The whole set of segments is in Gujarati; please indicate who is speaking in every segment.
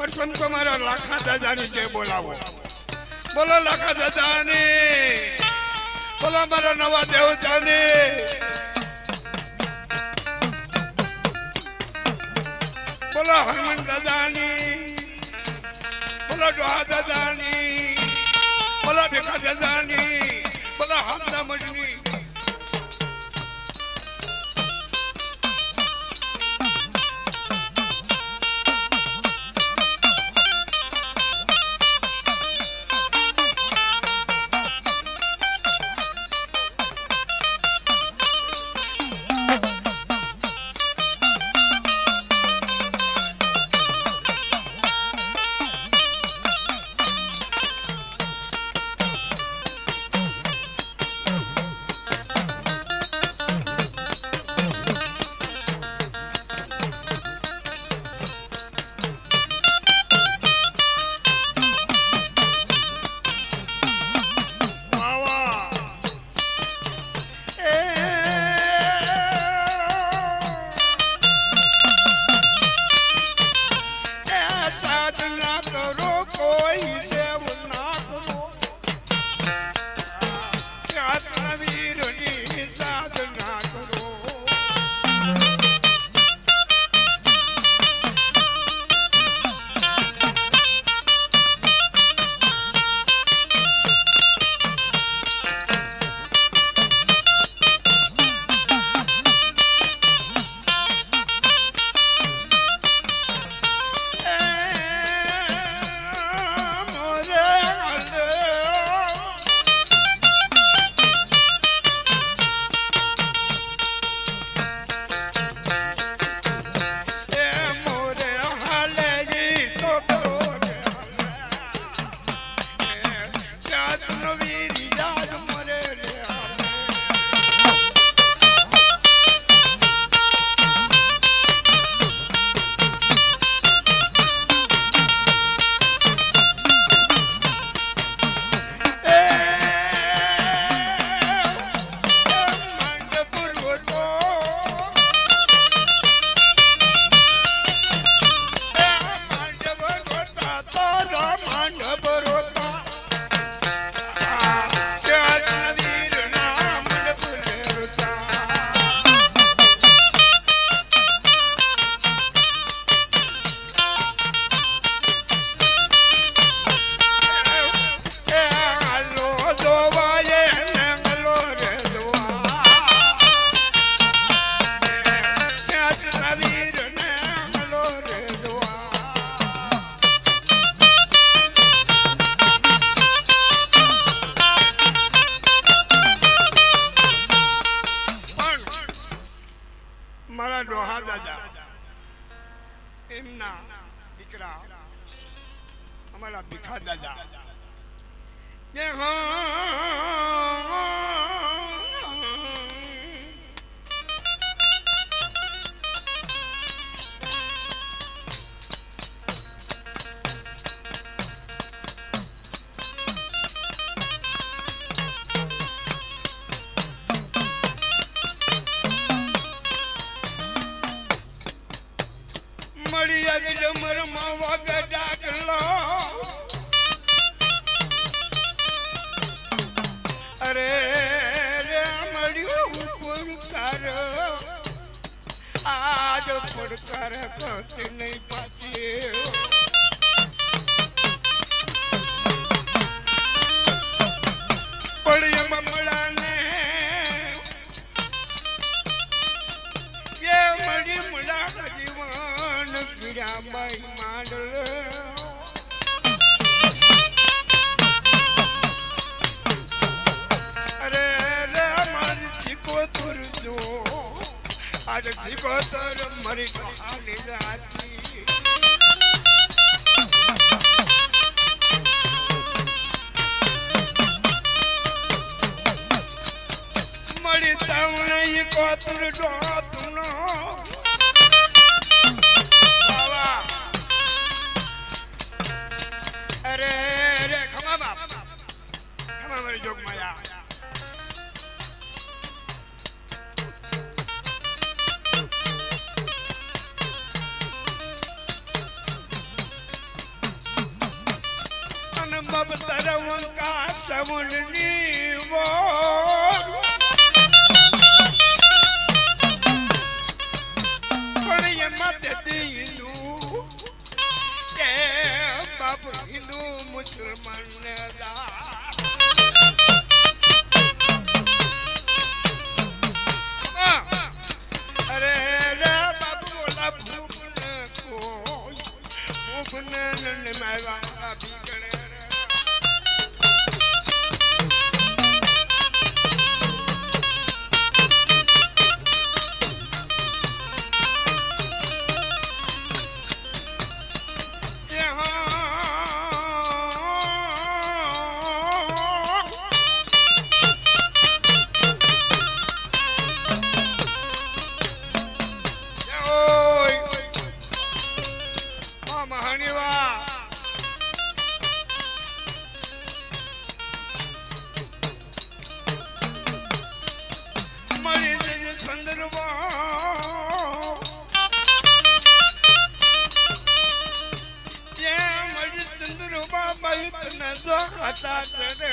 Speaker 1: પ્રથમ તો મારા લાખા દાદાની છે બોલાવો. બોલો લાખા દાદાને. બોલો મારા નવા દેવતાને. બોલો હનુમાન દાદાની. બોલો ડોહા દાદાની. દાદા એમના દીકરા અમારા ભીખા દાદા. જે હા પડકાર કાંતિ નહીં પાતી પડી મમડાને જે મળી મડા જીવન ગીરાબાઈ માંડલ અરે રે મારી ચીકો તુર જો આજ જીવતર મરી આની જાતી. મળી તમને કોતર ડોત तन बब तरव का तमुन वो आता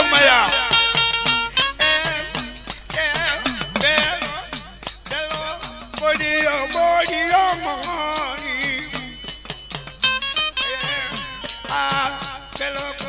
Speaker 1: અમારી લોક